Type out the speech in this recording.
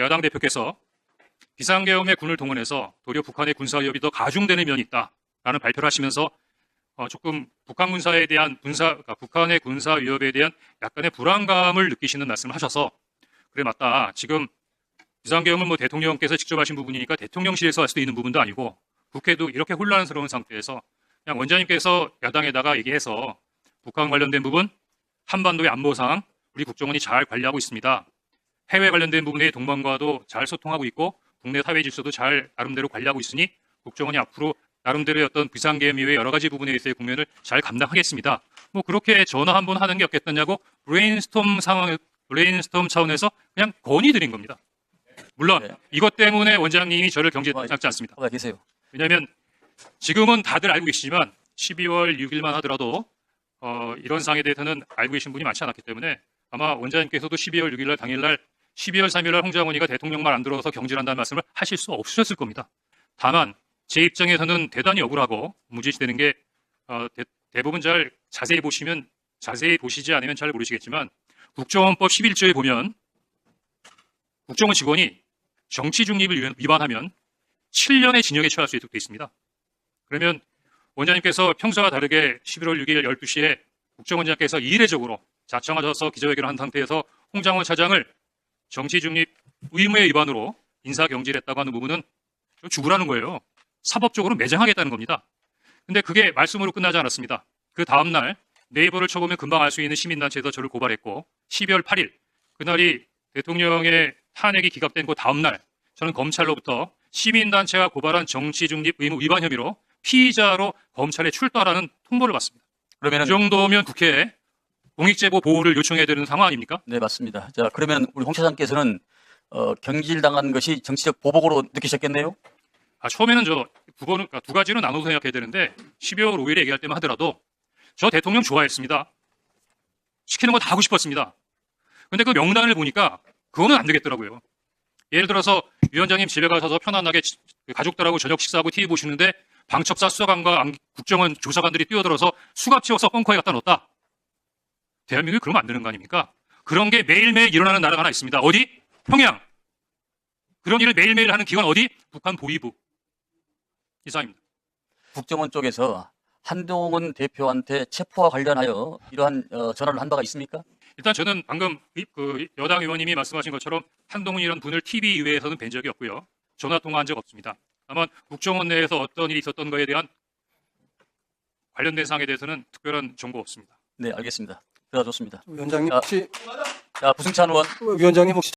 여당 대표께서 비상계엄에 군을 동원해서 도리어 북한의 군사 위협이 더 가중되는 면이 있다라는 발표를 하시면서 어, 조금 북한 군사에 대한 군사 그러니까 북한의 군사 위협에 대한 약간의 불안감을 느끼시는 말씀을 하셔서 그래 맞다 지금 비상계엄은 뭐 대통령께서 직접 하신 부분이니까 대통령실에서 할 수도 있는 부분도 아니고 국회도 이렇게 혼란스러운 상태에서 그냥 원장님께서 야당에다가 얘기해서 북한 관련된 부분 한반도의 안보 상황 우리 국정원이 잘 관리하고 있습니다. 해외 관련된 부분에 동반과도 잘 소통하고 있고 국내 사회 질서도 잘 나름대로 관리하고 있으니 국정원이 앞으로 나름대로의 어떤 비상계엄 이외 여러 가지 부분에 있어의 국면을 잘 감당하겠습니다. 뭐 그렇게 전화 한 번 하는 게 없겠느냐고 브레인스톰 상황 브레인스톰 차원에서 그냥 건의 드린 겁니다. 물론 네. 이것 때문에 원장님이 저를 경질하지 않습니다. 가 계세요. 왜냐하면 지금은 다들 알고 계시지만 12월 6일만 하더라도 어, 이런 상에 대해서는 알고 계신 분이 많지 않았기 때문에 아마 원장님께서도 12월 6일날 당일날 12월 3일 날 홍장원이가 대통령 말 안 들어서 경질한다는 말씀을 하실 수 없으셨을 겁니다. 다만 제 입장에서는 대단히 억울하고 무지시되는 게 어, 대, 부분잘 자세히 보시면 자세히 보시지 않으면 잘 모르시겠지만 국정원법 11조에 보면 국정원 직원이 정치 중립을 위반- 위반하면 7년의 징역에 처할 수 있도록 되어 있습니다. 그러면 원장님께서 평소와 다르게 11월 6일 12시에 국정원장께서 이례적으로 자청하셔서 기자회견을 한 상태에서 홍장원 차장을 정치 중립 의무의 위반으로 인사 경질했다고 하는 부분은 죽으라는 거예요. 사법적으로 매장하겠다는 겁니다. 근데 그게 말씀으로 끝나지 않았습니다. 그 다음 날 네이버를 쳐보면 금방 알 수 있는 시민단체에서 저를 고발했고 12월 8일 그날이 대통령의 탄핵이 기각된 그 다음 날 저는 검찰로부터 시민단체가 고발한 정치중립 의무 위반 혐의로 피의자로 검찰에 출두하라는 통보를 받습니다. 이 그러면은 정도면 국회에 공익제보 보호를 요청해야 되는 상황 아닙니까? 네 맞습니다. 자 그러면 우리 홍 차장께서는 어, 경질당한 것이 정치적 보복으로 느끼셨겠네요. 아, 처음에는 저 두 번은 그러니까 두 가지로 나눠서 생각해야 되는데 12월 5일에 얘기할 때만 하더라도 저 대통령 좋아했습니다. 시키는 거 다 하고 싶었습니다. 근데 그 명단을 보니까 그거는 안 되겠더라고요. 예를 들어서 위원장님 집에 가셔서 편안하게 지- 가족들하고 저녁 식사하고 TV 보시는데 방첩사 수사관과 안- 국정원 조사관들이 뛰어들어서 수갑 채워서 벙커에 갖다 놓았다. 대한민국이 그러면 안 되는 거 아닙니까? 그런 게 매일매일 일어나는 나라가 하나 있습니다. 어디? 평양. 그런 일을 매일매일 하는 기관 어디? 북한 보위부. 이상입니다. 국정원 쪽에서 한동훈 대표한테 체포와 관련하여 이러한 어, 전화를 한 바가 있습니까? 일단 저는 방금 이- 그 여당 의원님이 말씀하신 것처럼 한동훈이라는 분을 TV 이외에서는 뵌 적이 없고요. 전화 통화한 적 없습니다. 다만 국정원 내에서 어떤 일이 있었던 거에 대한 관련된 사항에 대해서는 특별한 정보 없습니다. 네 알겠습니다. 들어줬습니다. 위원장님 아. 혹시 자 부승찬 의원 위원장님 혹시